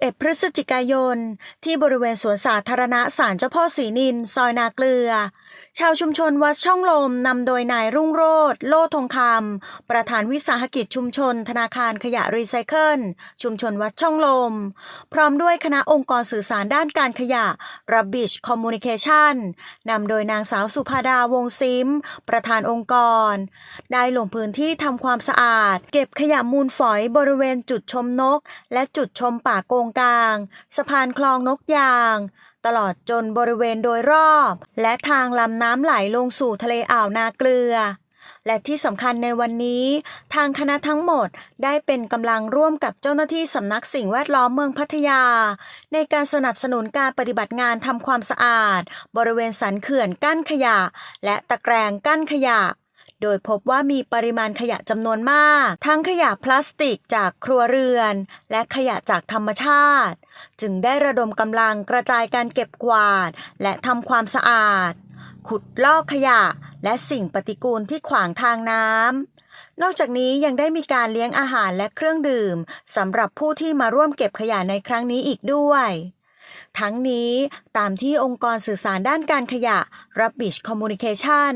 11 พฤศจิกายน ที่บริเวณสวนสาธารณะศาลเจ้าพ่อศรีนิน ซอยนาเกลือ ชาวชุมชนวัดช่องลมนำโดยนายรุ่งโรธโลทองคำประธานวิสาหกิจชุมชน ธนาคารขยะรีไซเคิล ชุมชนวัดช่องลม พร้อมด้วยคณะองค์กรสื่อสารด้านการขยะ Rubbish Communication นำโดยนางสาวสุภาดาวงซิม ประธานองค์กร ได้ลงพื้นที่ทำความสะอาด เก็บขยะมูลฝอยบริเวณจุดชมนก และจุดชมป่าโกงกลาง สะพานคลองนกยาง ตลอดจนบริเวณโดยรอบ และทางลำน้ำไหลลงสู่ทะเลอ่าวนาเกลือ และที่สำคัญในวันนี้ ทางคณะทั้งหมดได้เป็นกำลังร่วมกับเจ้าหน้าที่สำนักสิ่งแวดล้อมเมืองพัทยา ในการสนับสนุนการปฏิบัติงานทำความสะอาด บริเวณสันเขื่อนกั้นขยะ และตะแกรงกั้นขยะ โดยพบว่ามีปริมาณขยะจำนวนมาก ทั้งขยะพลาสติกจากครัวเรือน และขยะจากธรรมชาติ จึงได้ระดมกำลังกระจายการเก็บกวาด และทำความสะอาด ขุดลอกขยะ และสิ่งปฏิกูลที่ขวางทางน้ำนอกจากนี้ยังได้มีการเลี้ยงอาหารและเครื่องดื่มสำหรับผู้ที่มาร่วมเก็บขยะในครั้งนี้อีกด้วย ทั้งนี้ตามที่องค์กรสื่อสารด้านการขยะ Rubbish Communication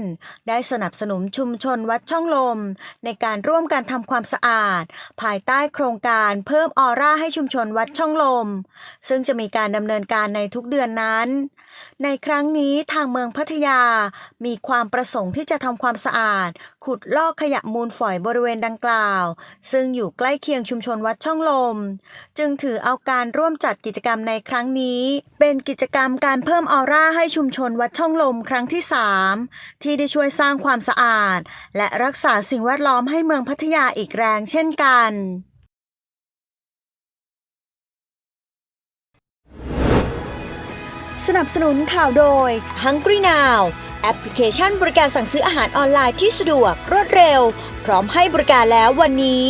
ได้สนับสนุนชุมชนวัดช่องลม ในการร่วมกันทำความสะอาด ภายใต้โครงการเพิ่มออร่าให้ชุมชนวัดช่องลม ซึ่งจะมีการดำเนินการในทุกเดือนนั้น ในครั้งนี้ทางเมืองพัทยา มีความประสงค์ที่จะทำความสะอาด ขุดลอกขยะมูลฝอยบริเวณดังกล่าว ซึ่งอยู่ใกล้เคียงชุมชนวัดช่องลม จึงถือเอาการร่วมจัดกิจกรรมในครั้งนี้นี้เป็นกิจกรรมการเพิ่มออร่าให้ชุมชนวัดช่องลมครั้งที่ 3 ที่ได้ช่วยสร้างความสะอาด และรักษาสิ่งแวดล้อมให้เมืองพัทยาอีกแรงเช่นกันสนับสนุนข่าวโดย Hungry Now แอปพลิเคชันบริการสั่งซื้ออาหารออนไลน์ที่สะดวกรวดเร็ว พร้อมให้บริการแล้ววันนี้